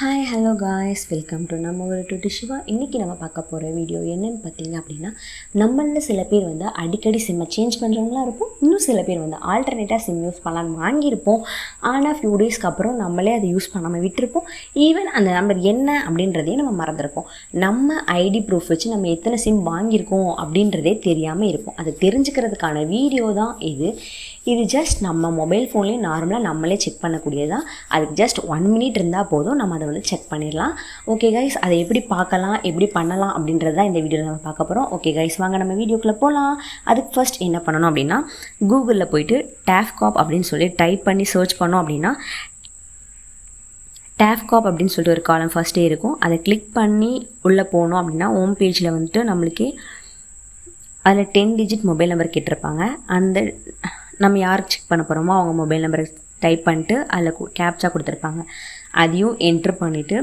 Hi hello guys welcome to நம்ம ஒரு to டிஷிவா இன்றைக்கி நம்ம பார்க்க போகிற வீடியோ என்னென்னு பார்த்தீங்க அப்படின்னா நம்மளில் சில பேர் வந்து அடிக்கடி சிம்மை சேஞ்ச் பண்ணுறவங்களாம் இருப்போம். இன்னும் சில பேர் வந்து ஆல்டர்னேட்டாக சிம் யூஸ் பண்ணலான்னு வாங்கியிருப்போம். ஆனால் ஃபியூ டேஸ்க்கு அப்புறம் நம்மளே அதை யூஸ் பண்ணாமல் விட்டுருப்போம். ஈவன் அந்த நம்பர் என்ன அப்படின்றதையும் நம்ம மறந்துருப்போம். நம்ம ஐடி ப்ரூஃப் வச்சு நம்ம எத்தனை சிம் வாங்கியிருக்கோம் அப்படின்றதே தெரியாமல் இருப்போம். அதை தெரிஞ்சுக்கிறதுக்கான வீடியோ தான் இது. இது ஜஸ்ட் நம்ம மொபைல் ஃபோன்லேயே நார்மலாக நம்மளே செக் பண்ணக்கூடியது தான் அதுக்கு ஜஸ்ட் ஒன் மினிட் இருந்தால் போதும் நம்ம அதை வந்து செக் பண்ணிடலாம். ஓகே கைஸ் அதை எப்படி பார்க்கலாம் எப்படி பண்ணலாம் அப்படின்றது தான் இந்த வீடியோவில் நம்ம பார்க்க போகிறோம் ஓகே கைஸ் வாங்க நம்ம வீடியோக்குள்ளே போகலாம் அதுக்கு ஃபர்ஸ்ட் என்ன பண்ணணும் அப்படின்னா கூகுளில் போயிட்டு டேஃப்காப் அப்படின்னு சொல்லி டைப் பண்ணி சர்ச் பண்ணோம் அப்படின்னா டேஃப்காப் அப்படின்னு சொல்லிட்டு ஒரு காலம் ஃபஸ்ட்டே இருக்கும். அதை கிளிக் பண்ணி உள்ளே போனோம் அப்படின்னா ஹோம் பேஜில் வந்துட்டு நம்மளுக்கே அதில் டென் டிஜிட் மொபைல் நம்பர் கேட்டிருப்பாங்க. அந்த நம்ம யாருக்கு செக் பண்ண போகிறோமோ அவங்க மொபைல் நம்பரை டைப் பண்ணிட்டு அதில் கேப்சா கொடுத்துருப்பாங்க. அதையும் என்ட்ரு பண்ணிவிட்டு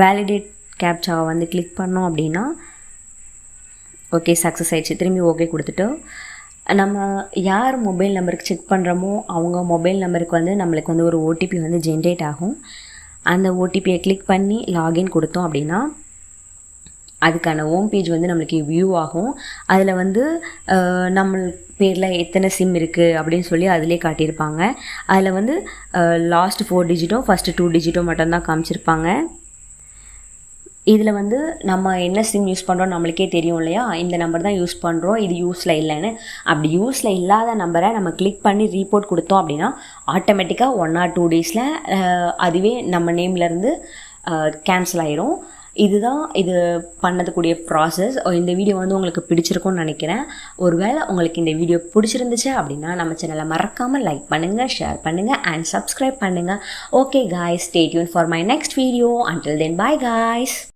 வேலிடேட் கேப்சாவை வந்து கிளிக் பண்ணோம் அப்படின்னா ஓகே சக்ஸஸ் ஆகிடுச்சு திரும்பி ஓகே கொடுத்துட்டு நம்ம யார் மொபைல் நம்பருக்கு செக் பண்ணுறோமோ அவங்க மொபைல் நம்பருக்கு வந்து நம்மளுக்கு வந்து ஒரு ஓடிபி வந்து ஜென்ரேட் ஆகும். அந்த ஓடிபியை கிளிக் பண்ணி லாகின் கொடுத்தோம் அப்படின்னா அதுக்கான ஹோம் பேஜ் வந்து நம்மளுக்கு வியூ ஆகும். அதில் வந்து நம்ம பேரில் எத்தனை சிம் இருக்குது அப்படின்னு சொல்லி அதிலே காட்டியிருப்பாங்க. அதில் வந்து லாஸ்ட் ஃபோர் டிஜிட்டும் ஃபஸ்ட்டு டூ டிஜிட்டும் மட்டும்தான் காமிச்சிருப்பாங்க. இதில் வந்து நம்ம என்ன சிம் யூஸ் பண்ணுறோம் நம்மளுக்கே தெரியும் இல்லையா? இந்த நம்பர் தான் யூஸ் பண்ணுறோம் இது யூஸில் இல்லைன்னு. அப்படி யூஸில் இல்லாத நம்பரை நம்ம கிளிக் பண்ணி ரீபோர்ட் கொடுத்தோம் அப்படின்னா ஆட்டோமேட்டிக்காக ஒன் ஆர் டூ டேஸில் அதுவே நம்ம நேம்லேருந்து கேன்சல் ஆயிரும். இதுதான் இது பண்ணதுக்கூடிய ப்ராசஸ் இந்த வீடியோ வந்து உங்களுக்கு பிடிச்சிருக்கும்னு நினைக்கிறேன். ஒருவேளை உங்களுக்கு இந்த வீடியோ பிடிச்சிருந்துச்சு அப்படின்னா நம்ம சேனலை மறக்காமல் லைக் பண்ணுங்கள் ஷேர் பண்ணுங்கள் அண்ட் சப்ஸ்கிரைப் பண்ணுங்கள் okay guys stay tuned for my next video until then bye guys